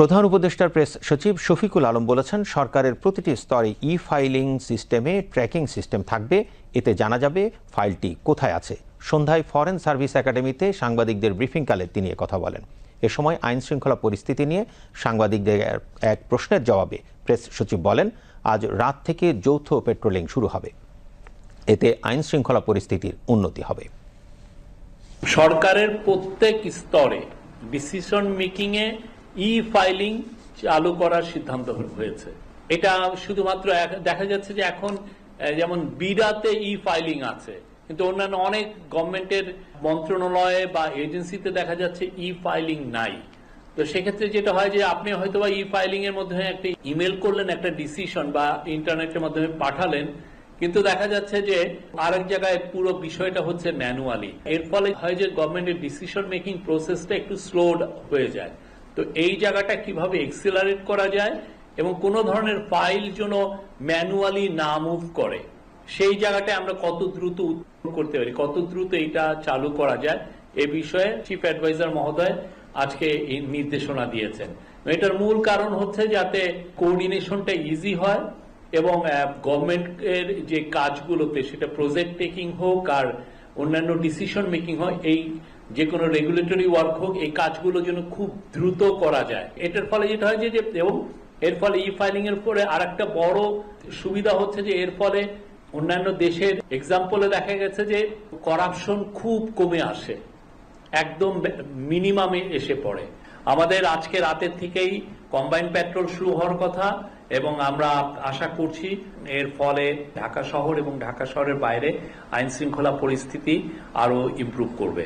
প্রধান উপদেষ্টার প্রেস সচিব শফিকুল আলম বলেছেন, সরকারের প্রতিটি স্তরে ই ফাইলিং সিস্টেমে ট্র্যাকিং সিস্টেম থাকবে। এতে জানা যাবে ফাইলটি কোথায় আছে। সন্ধ্যায় ফরেন সার্ভিস একাডেমিতে সাংবাদিকদের ব্রিফিংকালে তিনি কথা বলেন। এ সময় আইন শৃঙ্খলা পরিস্থিতি নিয়ে সাংবাদিকদের এক প্রশ্নের জবাবে প্রেস সচিব বলেন, আজ রাত থেকে যৌথ পেট্রোলিং শুরু হবে। এতে আইন শৃঙ্খলা পরিস্থিতির উন্নতি হবে। সরকারের প্রত্যেক স্তরে ডিসিশন মেকিং এ ই ফাইলিং চালু করার সিদ্ধান্ত হয়েছে। এটা শুধুমাত্র দেখা যাচ্ছে যে এখন যেমন বিডাতে ই ফাইলিং আছে, কিন্তু অন্যান্য অনেক গভর্নমেন্টের মন্ত্রণালয়ে বা এজেন্সিতে দেখা যাচ্ছে ই ফাইলিং নাই। তো সেক্ষেত্রে যেটা হয় যে আপনি হয়তো বা ই ফাইলিং এর মধ্যে একটা ইমেল করলেন, একটা ডিসিশন বা ইন্টারনেটের মাধ্যমে পাঠালেন, কিন্তু দেখা যাচ্ছে যে আরেক জায়গায় পুরো বিষয়টা হচ্ছে ম্যানুয়ালি এর ফলে হয় যে গভর্নমেন্টের ডিসিশন মেকিং প্রসেসটা একটু স্লোড হয়ে যায়। তো এই জায়গাটা কীভাবে এক্সিলারেট করা যায় এবং কোন ধরনের ফাইল যেন ম্যানুয়ালি না মুভ করে, সেই জায়গাটা আমরা কত দ্রুত করতে পারি, কত দ্রুত এটা চালু করা যায়, এ বিষয়ে চিফ অ্যাডভাইজার মহোদয় আজকে এই নির্দেশনা দিয়েছেন। এটার মূল কারণ হচ্ছে যাতে কোঅর্ডিনেশনটা ইজি হয় এবং গভর্নমেন্টের যে কাজগুলোতে সেটা প্রজেক্ট টেকিং হোক আর অন্যান্য ডিসিশন মেকিং হয়, এই যে কোনো রেগুলেটরি ওয়ার্ক হোক, এই কাজগুলো যেন খুব দ্রুত করা যায়। এটার ফলে যেটা হয় যে এবং এর ফলে ই ফাইলিং এর পরে আর একটা বড় সুবিধা হচ্ছে যে, এর ফলে অন্যান্য দেশের এক্সাম্পলে দেখা গেছে যে করাপশন খুব কমে আসে। একদম মিনিমামে এসে পড়ে। আমাদের আজকে রাতের থেকেই কম্বাইন পেট্রোল শুরু হওয়ার কথা, এবং আমরা আশা করছি এর ফলে ঢাকা শহর এবং ঢাকা শহরের বাইরে আইন শৃঙ্খলা পরিস্থিতি আরও ইমপ্রুভ করবে।